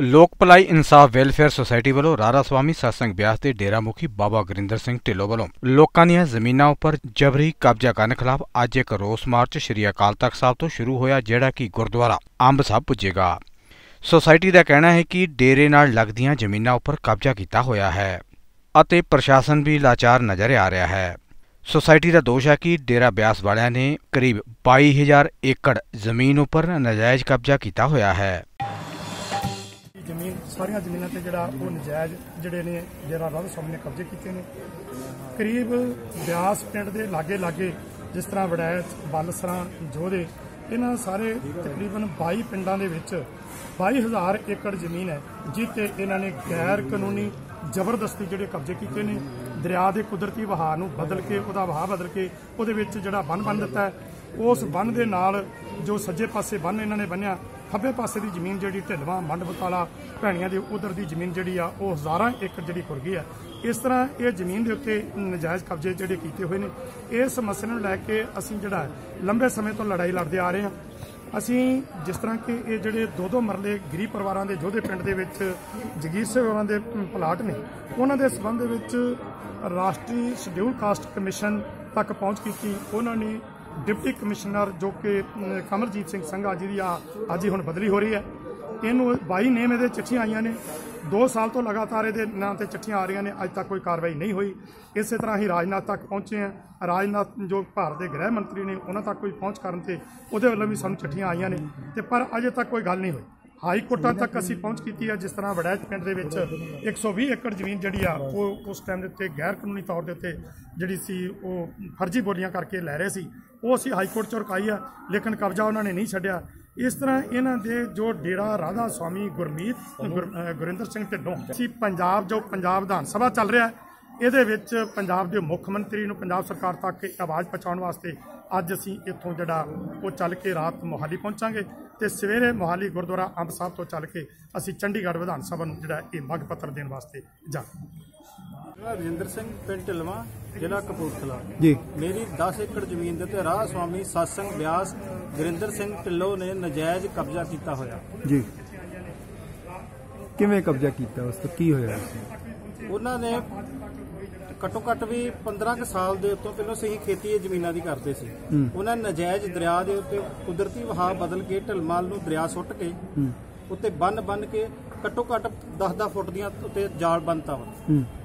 ਲੋਕ ਭਲਾਈ ਇਨਸਾਫ ਵੈਲਫੇਅਰ ਸੁਸਾਇਟੀ ਵੱਲੋਂ ਰਾਧਾ ਸਵਾਮੀ ਸਤਸੰਗ ਬਿਆਸ ਦੇ ਡੇਰਾ ਮੁਖੀ ਬਾਬਾ ਗੁਰਿੰਦਰ ਸਿੰਘ ਢਿੱਲੋਂ ਵੱਲੋਂ ਲੋਕਾਂ ਦੀਆਂ ਜ਼ਮੀਨਾਂ ਉੱਪਰ ਜਬਰੀ ਕਬਜ਼ਾ ਕਰਨ ਖਿਲਾਫ ਅੱਜ ਇੱਕ ਰੋਸ ਮਾਰਚ ਸ਼੍ਰੀ ਅਕਾਲ ਤਖਤ ਸਾਹਿਬ ਤੋਂ ਸ਼ੁਰੂ ਹੋਇਆ, ਜਿਹੜਾ ਕਿ ਗੁਰਦੁਆਰਾ ਅੰਬ ਸਾਹਿਬ ਪੁੱਜੇਗਾ। ਸੁਸਾਇਟੀ ਦਾ ਕਹਿਣਾ ਹੈ ਕਿ ਡੇਰੇ ਨਾਲ ਲੱਗਦੀਆਂ ਜ਼ਮੀਨਾਂ ਉੱਪਰ ਕਬਜ਼ਾ ਕੀਤਾ ਹੋਇਆ ਹੈ ਅਤੇ ਪ੍ਰਸ਼ਾਸਨ ਵੀ ਲਾਚਾਰ ਨਜ਼ਰ ਆ ਰਿਹਾ ਹੈ। ਸੁਸਾਇਟੀ ਦਾ ਦੋਸ਼ ਹੈ ਕਿ ਡੇਰਾ ਬਿਆਸ ਵਾਲਿਆਂ ਨੇ ਕਰੀਬ 22000 ਏਕੜ ਜ਼ਮੀਨ ਉੱਪਰ ਨਜਾਇਜ਼ ਕਬਜ਼ਾ ਕੀਤਾ ਹੋਇਆ ਹੈ। ਜ਼ਮੀਨ, ਸਾਰੀਆਂ ਜ਼ਮੀਨਾਂ ਤੇ ਜਿਹੜਾ ਉਹ ਨਜਾਇਜ਼ ਜਿਹੜੇ ਨੇ, ਜਿਹੜਾ ਰਾਧਾ ਸਵਾਮੀ ਨੇ ਕਬਜ਼ੇ ਕੀਤੇ ਨੇ। ਕਰੀਬ ਬਿਆਸ ਪਿੰਡ ਦੇ ਲਾਗੇ ਲਾਗੇ ਜਿਸ ਤਰ੍ਹਾਂ ਵੜੈਚ ਬਲਸਰਾਂ, ਜੋਧੇ, ਇਹਨਾਂ ਸਾਰੇ ਤਕਰੀਬਨ 22 ਪਿੰਡਾਂ ਦੇ ਵਿੱਚ 22000 ਏਕੜ ਜ਼ਮੀਨ ਹੈ ਜਿੱਤੇ ਇਹਨਾਂ ਨੇ ਗੈਰ ਕਾਨੂੰਨੀ ਜ਼ਬਰਦਸਤੀ ਜਿਹੜੇ ਕਬਜ਼ੇ ਕੀਤੇ ਨੇ। ਦਰਿਆ ਦੇ ਕੁਦਰਤੀ ਵਹਾਅ ਨੂੰ ਬਦਲ ਕੇ, ਉਹਦਾ ਵਹਾਅ ਬਦਲ ਕੇ ਉਹਦੇ ਵਿੱਚ ਜਿਹੜਾ ਬੰਨ ਬੰਨ ਦਿੱਤਾ ਹੈ। ਉਸ ਬੰਨ ਦੇ ਨਾਲ ਜੋ ਸੱਜੇ ਪਾਸੇ ਬੰਨ ਇਹਨਾਂ ਨੇ ਬੰਨਿਆ ਖੱਬੇ ਪਾਸੇ ਦੀ ਜ਼ਮੀਨ ਜਿਹੜੀ ਢਿਲਵਾ ਮੰਡ ਬਤਾਲਾ ਭੈਣੀਆਂ ਦੀ ਉਧਰ ਦੀ ਜ਼ਮੀਨ ਜਿਹੜੀ ਆ, ਉਹ ਹਜ਼ਾਰਾਂ ਏਕੜ ਜਿਹੜੀ ਖੁਰ ਗਈ ਆ। ਇਸ ਤਰ੍ਹਾਂ ਇਹ ਜ਼ਮੀਨ ਦੇ ਉੱਤੇ ਨਜਾਇਜ਼ ਕਬਜ਼ੇ ਜਿਹੜੇ ਕੀਤੇ ਹੋਏ ਨੇ। ਇਸ ਮਸਲੇ ਨੂੰ ਲੈ ਕੇ ਅਸੀਂ ਜਿਹੜਾ ਲੰਬੇ ਸਮੇਂ ਤੋਂ ਲੜਾਈ ਲੜਦੇ ਆ ਰਹੇ ਹਾਂ। ਅਸੀਂ ਜਿਸ ਤਰ੍ਹਾਂ ਕਿ ਇਹ ਜਿਹੜੇ ਦੋ ਦੋ ਮਰਲੇ ਗਰੀਬ ਪਰਿਵਾਰਾਂ ਦੇ, ਜੋਧੇ ਪਿੰਡ ਦੇ ਵਿੱਚ, ਜਗੀਰ ਸੇਵਾਵਾਂ ਦੇ ਪਲਾਟ ਨੇ, ਉਹਨਾਂ ਦੇ ਸਬੰਧ ਵਿੱਚ ਰਾਸ਼ਟਰੀ ਸ਼ਡਿਊਲ ਕਾਸਟ ਕਮਿਸ਼ਨ ਤੱਕ ਪਹੁੰਚ ਕੀਤੀ। ਉਹਨਾਂ ਨੇ ਡਿਪਟੀ ਕਮਿਸ਼ਨਰ ਜੋ ਕਿ ਅਮ, ਕਮਲਜੀਤ ਸਿੰਘ ਸੰਘਾ ਜੀ ਦੀ ਆ ਅੱਜ ਹੀ ਹੁਣ ਬਦਲੀ ਹੋ ਰਹੀ ਹੈ। ਇਹਨੂੰ ਬਾਈ ਨੇਮ ਇਹਦੇ ਚਿੱਠੀਆਂ ਆਈਆਂ ਨੇ। 2 ਸਾਲ ਤੋਂ ਲਗਾਤਾਰ ਇਹਦੇ ਨਾਂ ਤੇ ਚਿੱਠੀਆਂ ਆ ਰਹੀਆਂ ਨੇ। ਅੱਜ ਤੱਕ ਕੋਈ ਕਾਰਵਾਈ ਨਹੀਂ ਹੋਈ। ਇਸੇ ਤਰ੍ਹਾਂ ਹੀ ਰਾਜਨਾਥ ਤੱਕ ਪਹੁੰਚੇ ਆ। ਰਾਜਨਾਥ ਜੋ ਭਾਰਤ ਦੇ ਗ੍ਰਹਿ ਮੰਤਰੀ ਨੇ ਉਹਨਾਂ ਤੱਕ ਕੋਈ ਪਹੁੰਚ ਕਰਨ ਤੇ ਉਹਦੇ ਵੱਲੋਂ ਵੀ ਸਾਨੂੰ ਚਿੱਠੀਆਂ ਆਈਆਂ ਨੇ। ਤੇ ਪਰ ਅਜੇ ਤੱਕ ਕੋਈ ਗੱਲ ਨਹੀਂ ਹੋਈ। ਹਾਈ ਕੋਰਟਾਂ ਤੱਕ ਅਸੀਂ ਪਹੁੰਚ ਕੀਤੀ ਹੈ ਜਿਸ ਤਰ੍ਹਾਂ ਵੜੈਚ ਪਿੰਡ ਦੇ ਵਿੱਚ 120 ਏਕੜ ਜ਼ਮੀਨ ਜਿਹੜੀ ਆ ਉਹ ਉਸ ਟਾਈਮ ਦੇ ਉੱਤੇ ਗੈਰ ਕਾਨੂੰਨੀ ਤੌਰ ਦੇ ਉੱਤੇ ਜਿਹੜੀ ਸੀ ਉਹ ਫਰਜ਼ੀ ਬੋਲੀਆਂ ਕਰਕੇ ਲੈ ਰਹੇ ਸੀ। ਉਹ ਅਸੀਂ ਹਾਈ ਕੋਰਟ ਚ ਰੁਕਾਈ ਆ, ਲੇਕਿਨ ਕਬਜ਼ਾ ਉਹਨਾਂ ਨੇ ਨਹੀਂ ਛੱਡਿਆ। ਇਸ ਤਰ੍ਹਾਂ ਇਹਨਾਂ ਦੇ ਜੋ ਡੇਰਾ ਰਾਧਾ ਸਵਾਮੀ ਗੁਰਮੀਤ ਗੁਰ- ਗੁਰਿੰਦਰ ਸਿੰਘ ਢਿੱਡੋਂ ਅਸੀਂ ਪੰਜਾਬ ਜੋ ਪੰਜਾਬ ਵਿਧਾਨ ਸਭਾ ਚੱਲ ਰਿਹਾ, ਇਹਦੇ ਵਿੱਚ ਪੰਜਾਬ ਦੇ ਮੁੱਖ ਮੰਤਰੀ ਨੂੰ ਪੰਜਾਬ ਸਰਕਾਰ ਤੱਕ ਆਵਾਜ਼ ਪਹੁੰਚਾਉਣ ਵਾਸਤੇ ਅੱਜ ਅਸੀਂ ਇੱਥੋਂ ਜਿਹੜਾ ਉਹ ਚੱਲ ਕੇ ਰਾਤ ਮੋਹਾਲੀ ਪਹੁੰਚਾਂਗੇ। ਤੇ ਸਵੇਰੇ ਮੋਹਾਲੀ ਗੁਰਦੁਆਰਾ ਅੰਬ ਸਾਹਿਬ ਤੋਂ ਚੱਲ ਕੇ ਅਸੀਂ ਚੰਡੀਗੜ੍ਹ ਵਿਧਾਨ ਸਭਾ ਨੂੰ ਜਿਹੜਾ ਇਹ ਮੰਗ ਪੱਤਰ ਦੇਣ ਵਾਸਤੇ ਜਾਵਾਂਗੇ ਮੈਂ ਰਜਿੰਦਰ ਸਿੰਘ ਪਿੰਡ ਢਿਲਵਾਂ ਜ਼ਿਲ੍ਹਾ ਕਪੂਰਥਲਾ। ਜੀ। ਮੇਰੀ 10 ਏਕੜ ਜ਼ਮੀਨ ਦੇ ਉੱਤੇ ਰਾਹ ਸਵਾਮੀ ਸਤਸੰਗ ਬਿਆਸ ਗੁਰਿੰਦਰ ਸਿੰਘ ਢਿੱਲੋਂ ਨੇ ਨਜਾਇਜ਼ ਕਬਜ਼ਾ ਕੀਤਾ ਹੋਇਆ। ਜੀ। ਕਿਵੇਂ ਕਬਜ਼ਾ ਕੀਤਾ ਉਸ ਤੋਂ? ਕੀ ਹੋਇਆ? ਉਹਨਾਂ ਨੇ ਘੱਟੋ ਘੱਟ ਵੀ 15 ਕੁ ਸਾਲ ਦੇ ਉੱਤੋਂ ਪਹਿਲਾਂ ਸਹੀ ਖੇਤੀ ਇਹ ਜ਼ਮੀਨਾਂ ਦੀ ਕਰਦੇ ਸੀ। ਉਹਨਾਂ ਨਜਾਇਜ਼ ਦਰਿਆ ਦੇ ਉੱਤੇ ਕੁਦਰਤੀ ਵਹਾਅ ਬਦਲ ਕੇ ਢਲਮਾਲ ਨੂੰ ਦਰਿਆ ਸੁੱਟ ਕੇ ਉੱਤੇ ਬੰਨ ਬੰਨ ਕੇ ਘੱਟੋ ਘੱਟ 10-10 ਫੁੱਟ ਦੀਆਂ ਉੱਤੇ ਜਾਲ ਬੰਨਤਾ ਵਾ।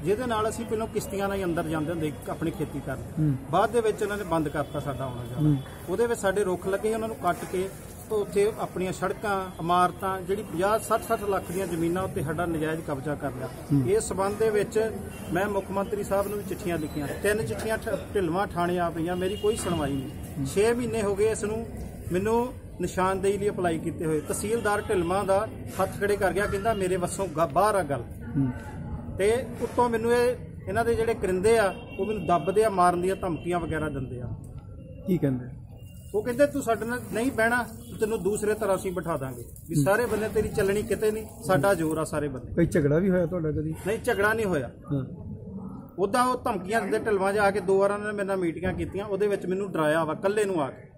ਜਿਹਦੇ ਨਾਲ ਅਸੀਂ ਪਹਿਲਾਂ ਕਿਸ਼ਤੀਆਂ ਨਾਲ ਹੀ ਅੰਦਰ ਜਾਂਦੇ ਹੁੰਦੇ ਆਪਣੀ ਖੇਤੀ ਕਰਨ। ਬਾਅਦ ਦੇ ਵਿੱਚ ਉਹਨਾਂ ਨੇ ਬੰਦ ਕਰਤਾ ਸਾਡਾ ਆਉਣਾ ਜਾਣਾ। ਉਹਦੇ ਵਿੱਚ ਸਾਡੇ ਰੁੱਖ ਲੱਗੇ ਉਹਨਾਂ ਨੂੰ ਕੱਟ ਕੇ ਉਹ ਉੱਥੇ ਆਪਣੀਆਂ ਸੜਕਾਂ ਇਮਾਰਤਾਂ ਜਿਹੜੀ 50 60 60 ਲੱਖ ਦੀਆਂ ਜ਼ਮੀਨਾਂ ਉੱਤੇ ਸਾਡਾ ਨਜਾਇਜ਼ ਕਬਜ਼ਾ ਕਰ ਲਿਆ। ਇਸ ਸਬੰਧ ਦੇ ਵਿੱਚ ਮੈਂ ਮੁੱਖ ਮੰਤਰੀ ਸਾਹਿਬ ਨੂੰ ਵੀ ਚਿੱਠੀਆਂ ਲਿਖੀਆਂ। ਤਿੰਨ ਚਿੱਠੀਆਂ ਢਿਲਵਾਂ ਥਾਣੇ ਆ ਪਈਆਂ ਮੇਰੀ ਕੋਈ ਸੁਣਵਾਈ ਨਹੀਂ। 6 ਮਹੀਨੇ ਹੋ ਗਏ ਇਸ ਨੂੰ ਮੈਨੂੰ ਨਿਸ਼ਾਨਦੇਹੀ ਲਈ ਅਪਲਾਈ ਕੀਤੇ ਹੋਏ। ਤਹਿਸੀਲਦਾਰ ਢਿਲਵਾਂ ਦਾ ਹੱਥ ਖੜੇ ਕਰ ਗਿਆ ਕਹਿੰਦਾ ਮੇਰੇ ਵੱਸੋਂ ਬਾਹਰ ਆ ਗੱਲ। ਤੇ ਉੱਤੋਂ ਮੈਨੂੰ ਇਹ ਇਹਨਾਂ ਦੇ ਜਿਹੜੇ ਕਰਿੰਦੇ ਆ ਉਹ ਮੈਨੂੰ ਦੱਬਦੇ ਆ ਮਾਰਨ ਦੀਆਂ ਧਮਕੀਆਂ ਵਗੈਰਾ ਦਿੰਦੇ ਆ। ਕੀ ਕਹਿੰਦੇ ਉਹ ਕਹਿੰਦੇ ਤੂੰ ਸਾਡੇ ਨਾਲ ਨਹੀਂ ਬਹਿਣਾ ਤੈਨੂੰ ਦੂਸਰੇ ਤਰ੍ਹਾਂ ਅਸੀਂ ਬਿਠਾ ਦਾਂਗੇ। ਵੀ ਸਾਰੇ ਬੰਦੇ ਤੇਰੀ ਚੱਲਣੀ ਕਿਤੇ ਨਹੀਂ ਸਾਡਾ ਜ਼ੋਰ ਆ ਸਾਰੇ ਬੰਦੇ। ਕੋਈ ਝਗੜਾ ਵੀ ਹੋਇਆ ਤੁਹਾਡਾ ਕਦੀ? ਨਹੀਂ ਝਗੜਾ ਨਹੀਂ ਹੋਇਆ। ਉਦਾਂ ਉਹ ਧਮਕੀਆਂ ਦਿੰਦੇ ਢਲਵਾਂ ਆ ਕੇ ਦੋ ਵਾਰਾਂ ਉਹਨਾਂ ਨੇ ਮੇਰੇ ਨਾਲ ਮੀਟਿੰਗਾਂ ਕੀਤੀਆਂ ਉਹਦੇ ਵਿੱਚ ਮੈਨੂੰ ਡਰਾਇਆ ਵਾ ਇਕੱਲੇ ਨੂੰ ਆ ਕੇ।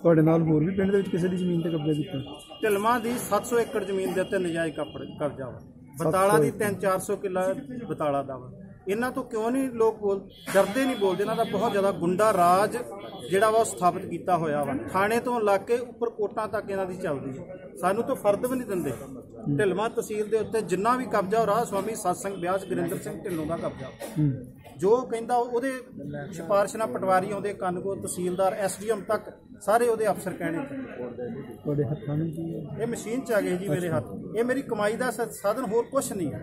ਤੁਹਾਡੇ ਨਾਲ ਹੋਰ ਵੀ ਪਿੰਡ ਦੇ ਵਿੱਚ ਕਿਸੇ ਦੀ ਜ਼ਮੀਨ ਤੇ ਕਬਜ਼ਾ ਕੀਤਾ? ਢਲਵਾਂ ਦੀ 700 ਏਕੜ ਜ਼ਮੀਨ ਦੇ ਉੱਤੇ ਨਜਾਇਜ਼ ਕਬਜ਼ਾ ਵਾ। ਬਤਾਲਾ ਦੀ 3-400 ਕਿੱਲਾ ਬਤਾਲਾ ਦਾ ਵਾ। ਇਹਨਾਂ ਤੋਂ ਕਿਉਂ ਨਹੀਂ ਲੋਕ ਬੋਲ ਡਰਦੇ ਨਹੀਂ ਬੋਲਦੇ? ਇਹਨਾਂ ਦਾ ਬਹੁਤ ਜ਼ਿਆਦਾ ਗੁੰਡਾ ਰਾਜ ਜਿਹੜਾ ਵਾ ਉਹ ਸਥਾਪਿਤ ਕੀਤਾ ਹੋਇਆ ਵਾ। ਥਾਣੇ ਤੋਂ ਲੱਗ ਕੇ ਉੱਪਰ ਕੋਟਾਂ ਤੱਕ ਇਹਨਾਂ ਦੀ ਚੱਲਦੀ ਹੈ। ਸਾਨੂੰ ਤਾਂ ਫਰਦ ਵੀ ਨਹੀਂ ਦਿੰਦੇ। ਢਿਲਵਾਂ ਤਹਿਸੀਲ ਦੇ ਉੱਤੇ ਜਿੰਨਾ ਵੀ ਕਬਜ਼ਾ ਉਹ ਰਾਹ ਸਵਾਮੀ ਸਤਸੰਗ ਬਿਆਸ ਗੁਰਿੰਦਰ ਸਿੰਘ ਢਿੱਲੋਂ ਦਾ ਕਬਜ਼ਾ। ਹੂੰ। ਜੋ ਕਹਿੰਦਾ ਉਹਦੇ ਸਿਫਾਰਿਸ਼ ਨਾਲ ਪਟਵਾਰੀ ਆਉਂਦੇ ਕੰਨਗੋ ਤਹਿਸੀਲਦਾਰ ਐਸਡੀਐਮ ਤੱਕ ਸਾਰੇ ਉਹਦੇ ਅਫਸਰ ਕਹਿਣੇ ਤੁਹਾਡੇ ਹੱਥਾਂ ਕੀ ਹੈ ਇਹ ਮਸ਼ੀਨ ਚ ਆ ਗਈ ਜੀ ਮੇਰੇ ਹੱਥ। ਇਹ ਮੇਰੀ ਕਮਾਈ ਦਾ ਸਾਧਨ ਹੋਰ ਕੁਝ ਨਹੀਂ ਹੈ।